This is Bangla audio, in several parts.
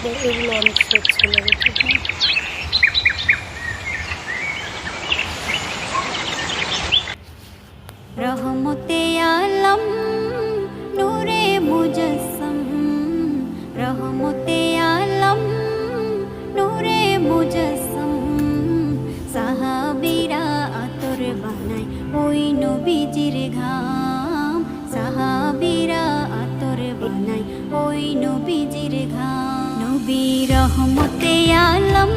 এগুলো অনেক শখ ছিল রহমতে আলম मम तेयालम्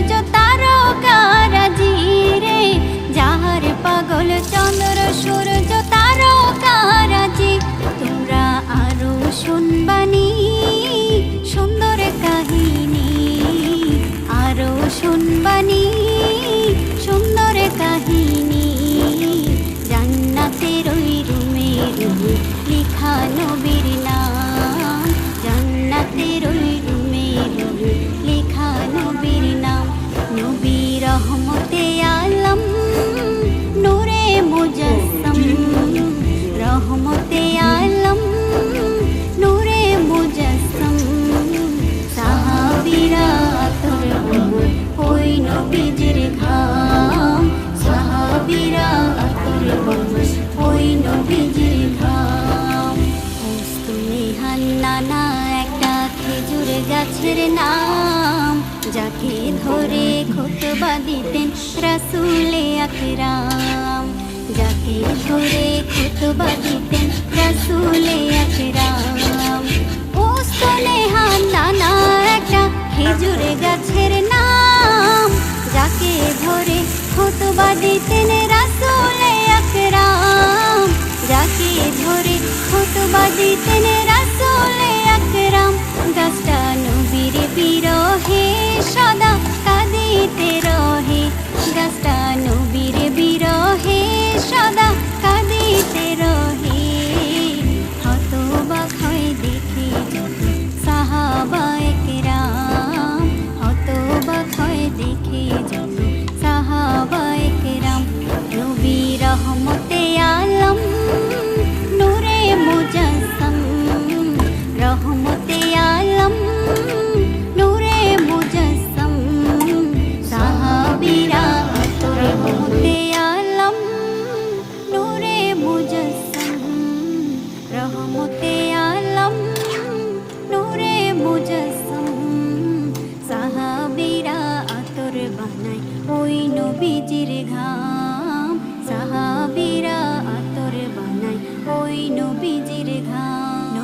গাছের নাম যাকে ধরে খোতবা দিতেন রাসুলে আকরাম। যাকে ধরে খোতবা দিতেন রাসুলে মাটিতে রহে, গাছটা নবীর বিরহে, সদা কাঁদিতে রহে। হতবাক হয় দেখে সাহাবা একরাম, হতবাক হয় দেখে সাহাবা একরাম। নবী রহমত নিজের ঘাম সাহাবিরা আতর বানায়। ওই নবীজ